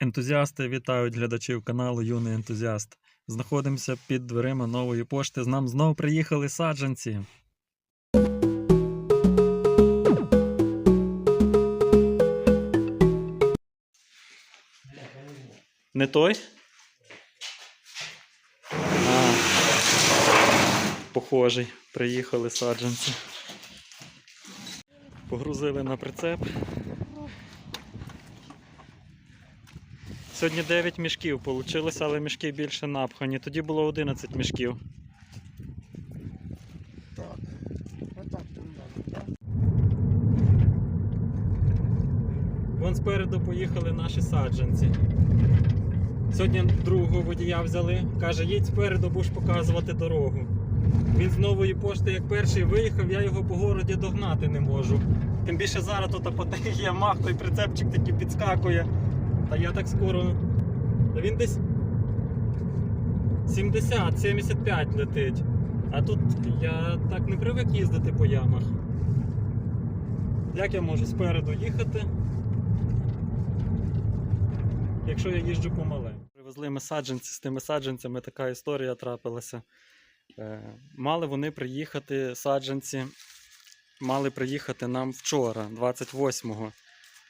Ентузіасти вітають глядачів каналу Юний ентузіаст. Знаходимося під дверима нової пошти. З нам знову приїхали саджанці. Не той? А, похожий. Приїхали саджанці. Погрузили на прицеп. Сьогодні 9 мішків вийшло, але мішки більше напхані. Тоді було 11 мішків. Так. Отак там так? Вон спереду поїхали наші саджанці. Сьогодні другого водія взяли. Каже, їдь спереду, будеш показувати дорогу. Він з нової пошти, як перший виїхав, я його по городі догнати не можу. Тим більше зараз тут по тих ямах той прицепчик такий підскакує. Та я так скоро. Він десь 70-75 летить. А тут я так не привик їздити по ямах. Як я можу спереду їхати? Якщо я їжджу помале. Привезли ми саджанці з тими саджанцями, така історія трапилася. Е, мали вони приїхати, саджанці, мали приїхати нам вчора, 28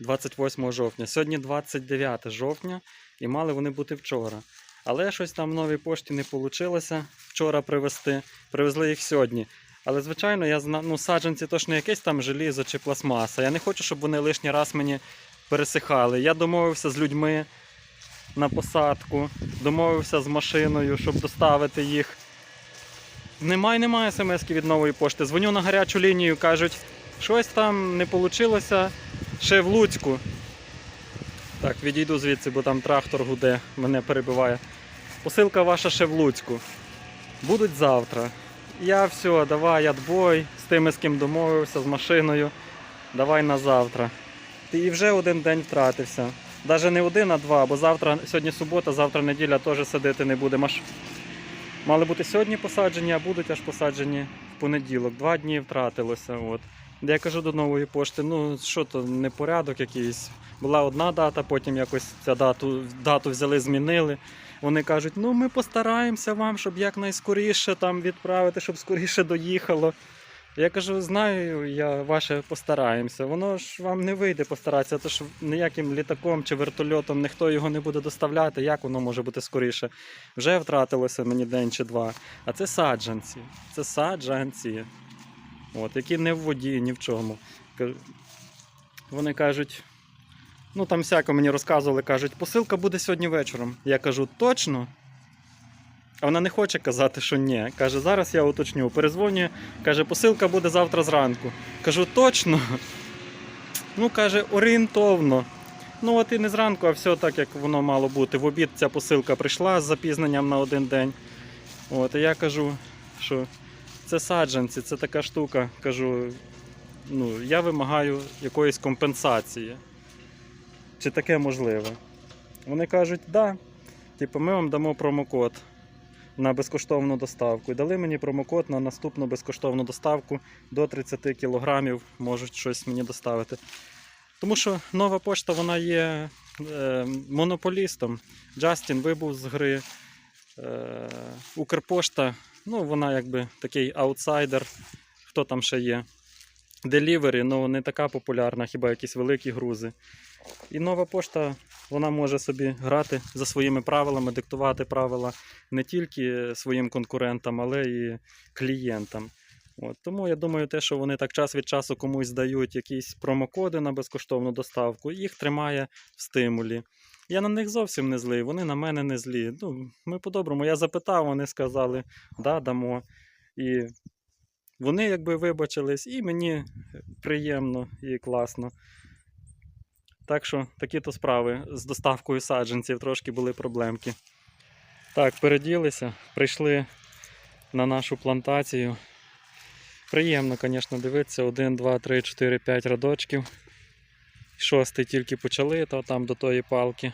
28 жовтня. Сьогодні 29 жовтня, і мали вони бути вчора. Але щось там в новій пошті не вийшло вчора привезти. Привезли їх сьогодні. Але, звичайно, я зна... ну, саджанці то ж не якесь там желізо чи пластмаса. Я не хочу, щоб вони лишній раз мені пересихали. Я домовився з людьми на посадку, домовився з машиною, щоб доставити їх. Немає, немає смс від нової пошти. Дзвоню на гарячу лінію, кажуть, щось там не вийшло ще в Луцьку. Так, відійду звідси, бо там трактор гуде, мене перебиває. Посилка ваша ще в Луцьку. Будуть завтра. Я все, давай, отбой, з тими, з ким домовився, з машиною. Давай на завтра. І вже один день втратився. Навіть не один, а два, бо завтра, сьогодні субота, завтра неділя теж сидити не будемо. Аж Мали бути сьогодні посаджені, а будуть аж посаджені в понеділок. Два дні втратилося. От. Де я кажу до нової пошти, ну що то непорядок якийсь. Була одна дата, потім якось ця дату, дату взяли, змінили. Вони кажуть, ну ми постараємося вам, щоб якнайскоріше там відправити, щоб скоріше доїхало. Я кажу, знаю, я ваше постараємося. Воно ж вам не вийде постаратися, то ж ніяким літаком чи вертольотом ніхто його не буде доставляти. Як воно може бути скоріше? Вже втратилося мені день чи два. А це саджанці. Це саджанці. От, які не в воді, ні в чому. Вони кажуть, ну там всяко мені розказували, кажуть, посилка буде сьогодні вечором. Я кажу, точно? А вона не хоче казати, що ні. Каже, зараз я уточню. Перезвонює, каже, посилка буде завтра зранку. Кажу, точно. Ну, каже, орієнтовно. Ну, от і не зранку, а все так, як воно мало бути. В обід ця посилка прийшла з запізненням на один день. От, і я кажу, що це саджанці, це така штука. Кажу, ну, я вимагаю якоїсь компенсації. Чи таке можливе? Вони кажуть. Да. Типу, ми вам дамо промокод на безкоштовну доставку. І дали мені промокод на наступну безкоштовну доставку до 30 кілограмів можуть щось мені доставити. Тому що нова пошта вона є е, монополістом. Джастін вибув з гри. Е, Укрпошта, ну вона якби такий аутсайдер. Хто там ще є? Делівері, ну не така популярна, хіба якісь великі грузи. І нова пошта вона може собі грати за своїми правилами, диктувати правила не тільки своїм конкурентам, але і клієнтам. От, тому я думаю, те, що вони так час від часу комусь дають якісь промокоди на безкоштовну доставку, їх тримає в стимулі. Я на них зовсім не злий, вони на мене не злі. Ну, ми по-доброму. Я запитав, вони сказали, да, дамо. І вони якби вибачились, і мені приємно і класно. Так що такі то справи з доставкою саджанців трошки були проблемки. Так, переділися, прийшли на нашу плантацію. Приємно, звісно, дивитися. 1, 2, 3, 4, 5 радочків. Шостий тільки почали, то там до тої палки.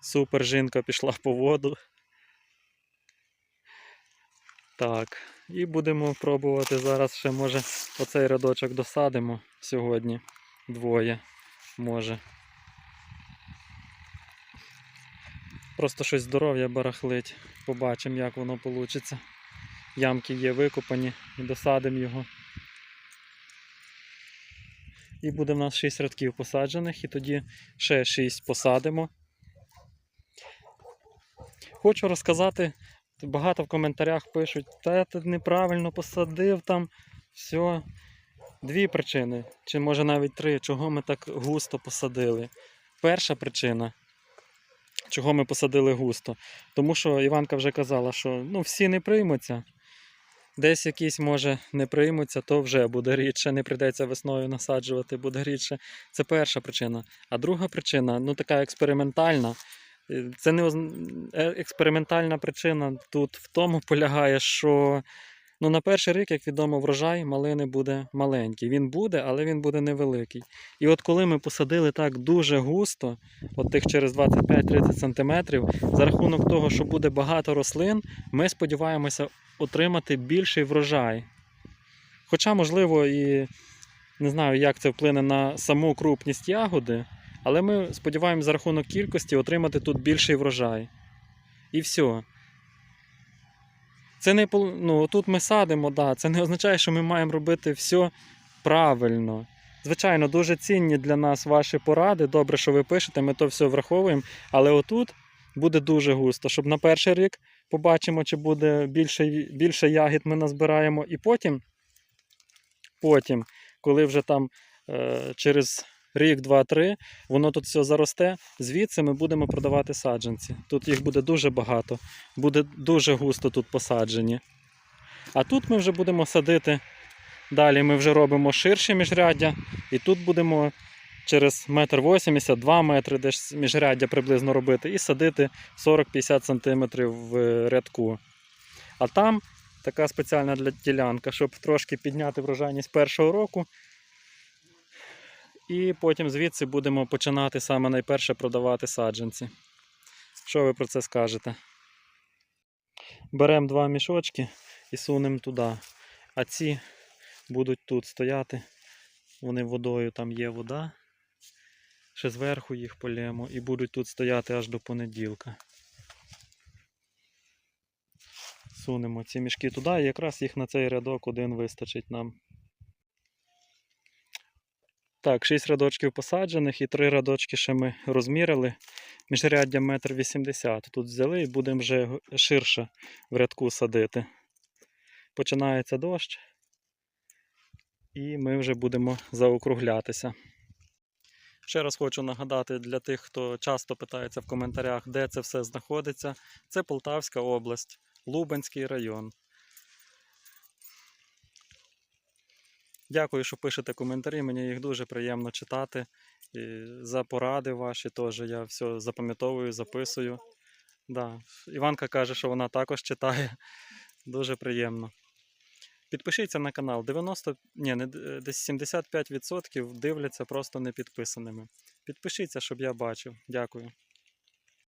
Супер жінка пішла по воду. Так, і будемо пробувати зараз ще, може, оцей рядочок досадимо сьогодні. Двоє, може. Просто щось здоров'я барахлить. Побачимо, як воно вийде. Ямки є викопані досадимо його. І буде в нас 6 рядків посаджених, і тоді ще 6 посадимо. Хочу розказати, багато в коментарях пишуть, та ти неправильно посадив там. Все. Дві причини, чи може навіть три, чого ми так густо посадили. Перша причина, чого ми посадили густо. Тому що Іванка вже казала, що ну, всі не приймуться. Десь якісь, може, не приймуться, то вже буде рідше, не прийдеться весною насаджувати, буде рідше. Це перша причина. А друга причина, ну така експериментальна. Е, Це не е, експериментальна причина тут в тому полягає, що ну, на перший рік, як відомо, врожай малини буде маленький. Він буде, але він буде невеликий. І от коли ми посадили так дуже густо, от тих через 25-30 см, за рахунок того, що буде багато рослин, ми сподіваємося отримати більший врожай. Хоча, можливо, і не знаю, як це вплине на саму крупність ягоди, але ми сподіваємося за рахунок кількості отримати тут більший врожай. І все. Це не ну, тут ми садимо, да, це не означає, що ми маємо робити все правильно. Звичайно, дуже цінні для нас ваші поради. Добре, що ви пишете, ми то все враховуємо. Але отут буде дуже густо, щоб на перший рік побачимо, чи буде більше, більше ягід ми назбираємо. І потім, потім коли вже там е, через рік, два, три, воно тут все заросте, звідси ми будемо продавати саджанці. Тут їх буде дуже багато, буде дуже густо тут посаджені. А тут ми вже будемо садити. Далі ми вже робимо ширше міжряддя, і тут будемо через метр 80, 2 метри десь міжряддя приблизно робити, і садити 40-50 см в рядку. А там така спеціальна ділянка, щоб трошки підняти врожайність першого року. І потім звідси будемо починати саме найперше продавати саджанці. Що ви про це скажете? Беремо два мішочки і сунемо туди. А ці будуть тут стояти. Вони водою, там є вода. Ще зверху їх полємо і будуть тут стояти аж до понеділка. Сунемо ці мішки туди, і якраз їх на цей рядок один вистачить нам. Так, 6 рядочків посаджених і 3 рядочки ще ми розмірили. Міжряддя 1,80 м. Тут взяли і будемо вже ширше в рядку садити. Починається дощ, і ми вже будемо заокруглятися. Ще раз хочу нагадати для тих, хто часто питається в коментарях, де це все знаходиться. Це Полтавська область, Лубенський район. Дякую, що пишете коментарі. Мені їх дуже приємно читати. І за поради ваші теж я все запам'ятовую, записую. Да. Іванка каже, що вона також читає. Дуже приємно. Підпишіться на канал. 90, ні, не, десь 75% дивляться просто не підписаними. Підпишіться, щоб я бачив. Дякую.